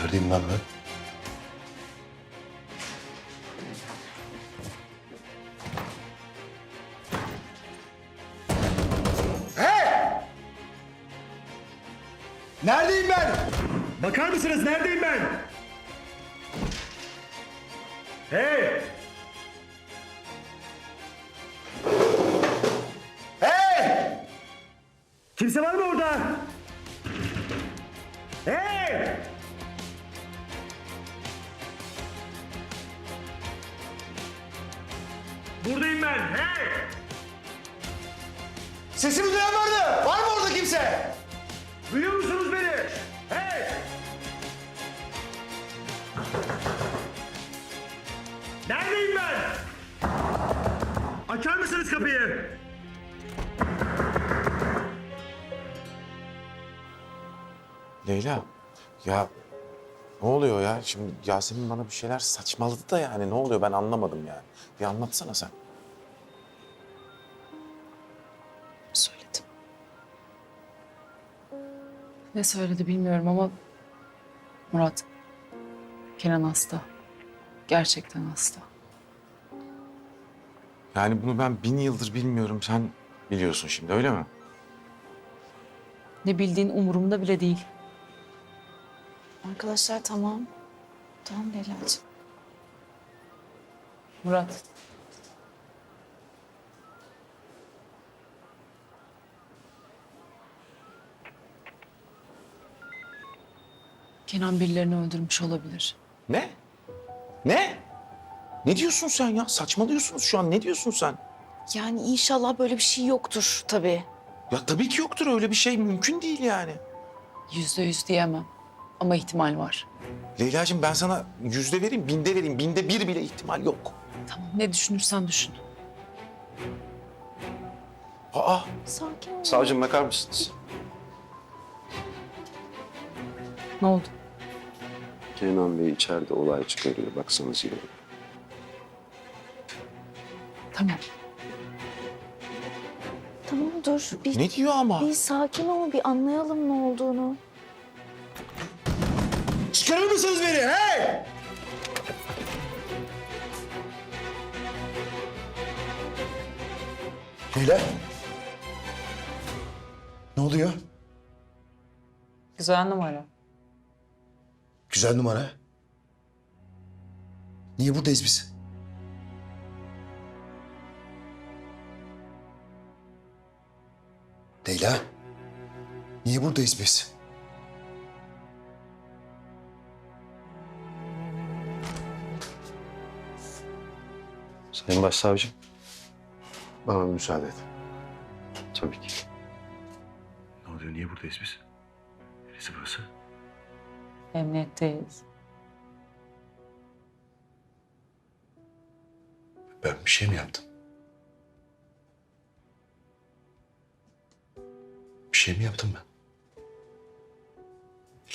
Neredeyim lan ben? Neredeyim ben? Bakar mısınız neredeyim ben? Hey! Hey! Kimse var mı orada? Hey! Buradayım ben. Hey! Sesimi duyan vardı. Var mı orada kimse? Duyuyor musunuz beni? Hey! Neredeyim ben? Açar mısınız kapıyı? Leyla, ya ne oluyor ya? Şimdi Yasemin bana bir şeyler saçmaladı da yani ne oluyor ben anlamadım yani. Bir anlatsana sen. Ne söyledi bilmiyorum ama Murat, Kenan hasta. Gerçekten hasta. Yani bunu ben bin yıldır bilmiyorum. Sen biliyorsun şimdi öyle mi? Ne bildiğin umurumda bile değil. Arkadaşlar tamam. Tamam Leyla'cığım. Murat. Kenan birilerini öldürmüş olabilir. Ne? Ne? Ne diyorsun sen ya? Saçmalıyorsunuz şu an. Ne diyorsun sen? Yani inşallah böyle bir şey yoktur tabii. Ya tabii ki yoktur öyle bir şey. Mümkün değil yani. Yüzde yüz diyemem. Ama ihtimal var. Leyla'cığım ben sana yüzde vereyim, binde vereyim. Binde bir bile ihtimal yok. Tamam ne düşünürsen düşün. Aa, Sakin ol. savcım bakar mısınız? Ne oldu? Kenan Bey içeride olay çıkarıyor. Baksanız iyi olur. Tamam. Tamam dur. Bir, Ne diyor ama? bir sakin ol. Bir anlayalım ne olduğunu. Çıkarır mısınız beni? Hey! Leyla. Ne oluyor? Güzel numara. Güzel numara. Niye buradayız biz? Leyla. Niye buradayız biz? Sayın Başsavcım. Bana müsaade et. Tabii ki. Ne oluyor? Niye buradayız biz? Neresi burası? Emniyetteyiz. Ben bir şey mi yaptım? Bir şey mi yaptım ben?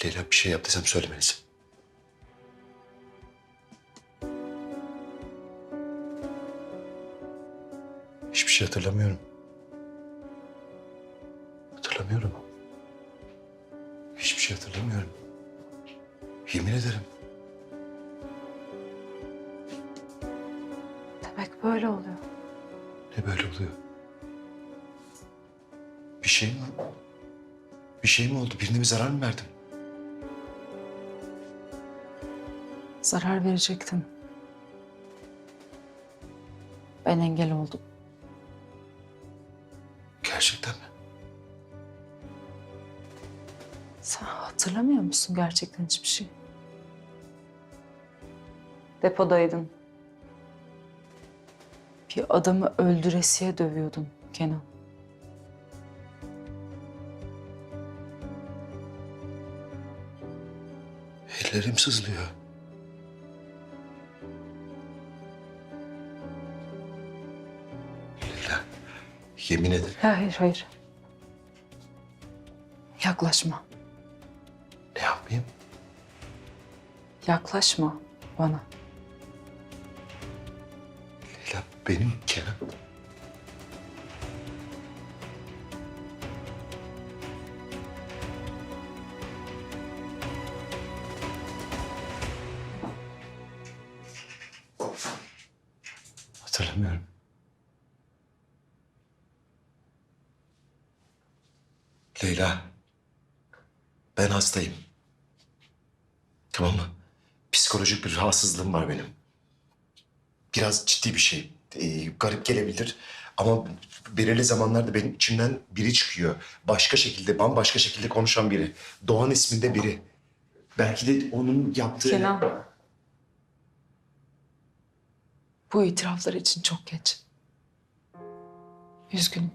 Leyla bir şey yaptıysam söylemelisin. Hiçbir şey hatırlamıyorum. Hatırlamıyorum. Hiçbir Yemin ederim. Demek böyle oluyor. Ne böyle oluyor? Bir şey mi? Bir şey mi oldu? Birine bir zarar mı verdim? Zarar verecektin. Ben engel oldum. Gerçekten mi? Sen hatırlamıyor musun gerçekten hiçbir şey? Depodaydın. Bir adamı öldüresiye dövüyordun Kenan. Ellerim sızlıyor. Leyla, yemin ederim. Hayır, hayır. Yaklaşma. Ne yapmayayım? Yaklaşma bana. Mehtap benim Kenan. Hatırlamıyorum. Leyla, ben hastayım. Tamam mı? Psikolojik bir rahatsızlığım var benim. Biraz ciddi bir şey. Ee, garip gelebilir. Ama belirli zamanlarda benim içimden biri çıkıyor. Başka şekilde, bambaşka şekilde konuşan biri. Doğan isminde biri. Belki de onun yaptığı... Kenan. Bu itiraflar için çok geç. Üzgünüm.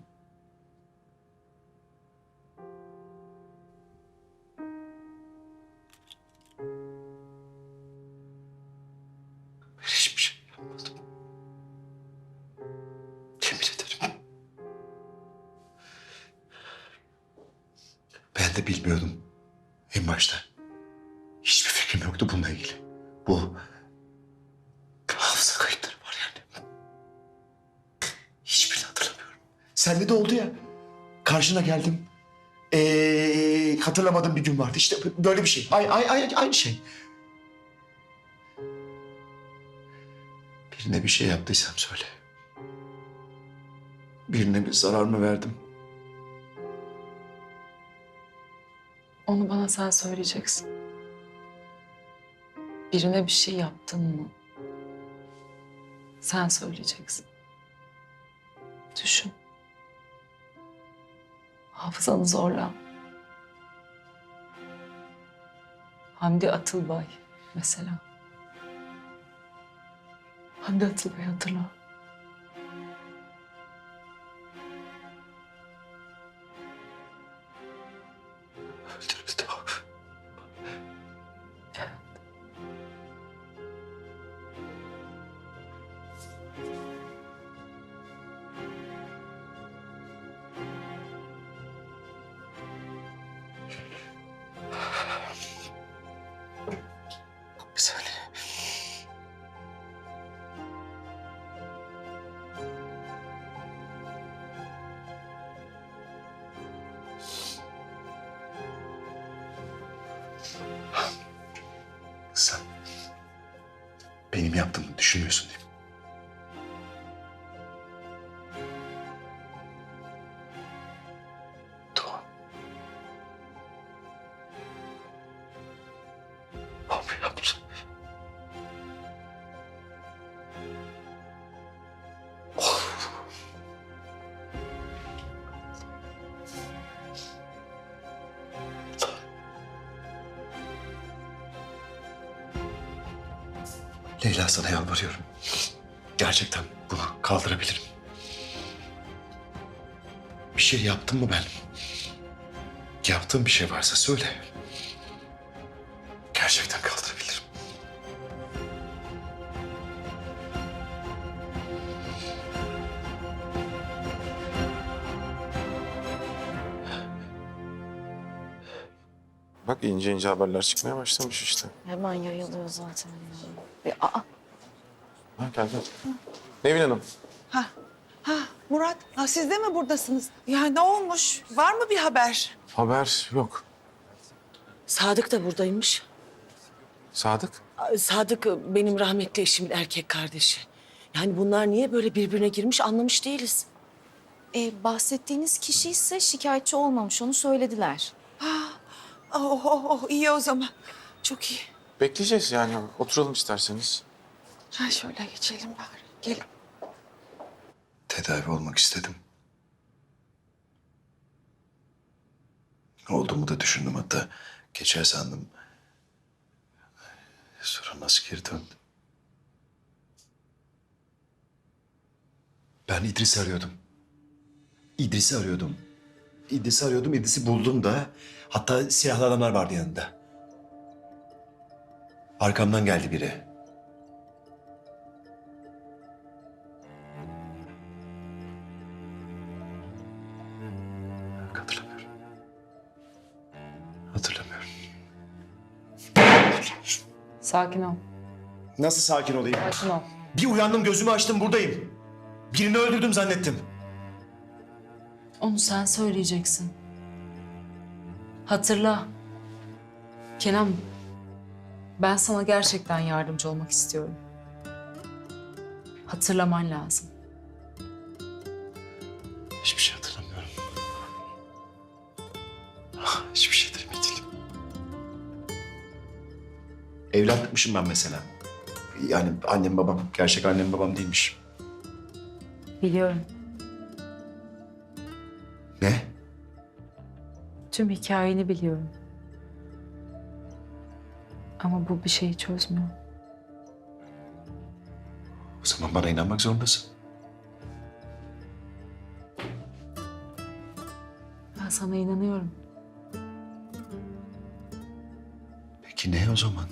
De bilmiyordum en başta. Hiçbir fikrim yoktu bununla ilgili. Bu hafıza kayıtları var yani. Hiçbirini hatırlamıyorum. Sende de oldu ya. Karşına geldim. Ee, hatırlamadığım bir gün vardı. İşte böyle bir şey. Ay, ay, ay, aynı şey. Birine bir şey yaptıysam söyle. Birine bir zarar mı verdim? Onu bana sen söyleyeceksin. Birine bir şey yaptın mı? Sen söyleyeceksin. Düşün. Hafızanı zorla. Hamdi Atılbay mesela. Hamdi Atılbay'ı hatırla. Öldürüldü o. düşünmüyorsun değil mi? Doğan. O mu Leyla sana yalvarıyorum. Gerçekten bunu kaldırabilirim. Bir şey yaptım mı ben? Yaptığım bir şey varsa söyle. Gerçekten kaldırabilirim. Bak ince ince haberler çıkmaya başlamış işte. Hemen yayılıyor zaten. Aa, Ha gel gel. Nevin Hanım. Ha Murat, ha siz de mi buradasınız? Ya ne olmuş? Var mı bir haber? Haber yok. Sadık da buradaymış. Sadık. Aa, Sadık e, benim rahmetli eşimin erkek kardeşi. Yani bunlar niye böyle birbirine girmiş anlamış değiliz. e, bahsettiğiniz kişi ise şikayetçi olmamış onu söylediler. Oh, oh, oh, iyi o zaman. Çok iyi. Bekleyeceğiz yani. Oturalım isterseniz. Ha şöyle geçelim bari. Gelin. Tedavi olmak istedim. Olduğumu da düşündüm hatta. Geçer sandım. Sonra nasıl geri döndüm? Ben İdris'i arıyordum. İdris'i arıyordum. İdris'i arıyordum, İdris'i buldum da. Hatta silahlı adamlar vardı yanında. Arkamdan geldi biri. Hatırlamıyorum. Hatırlamıyorum. Sakin ol. Nasıl sakin olayım? Sakin ol. Bir uyandım gözümü açtım buradayım. Birini öldürdüm zannettim. Onu sen söyleyeceksin. Hatırla. Kenan, ben sana gerçekten yardımcı olmak istiyorum. Hatırlaman lazım. Hiçbir şey hatırlamıyorum. Ah, Hiçbir şey hatırlamıyorum. Evlatlıkmışım ben mesela. Yani annem babam, gerçek annem babam değilmiş. Biliyorum. Ne? Tüm hikayeni biliyorum. Ama bu bir şeyi çözmüyor. O zaman bana inanmak zorundasın. Ben sana inanıyorum. Peki ne o zaman?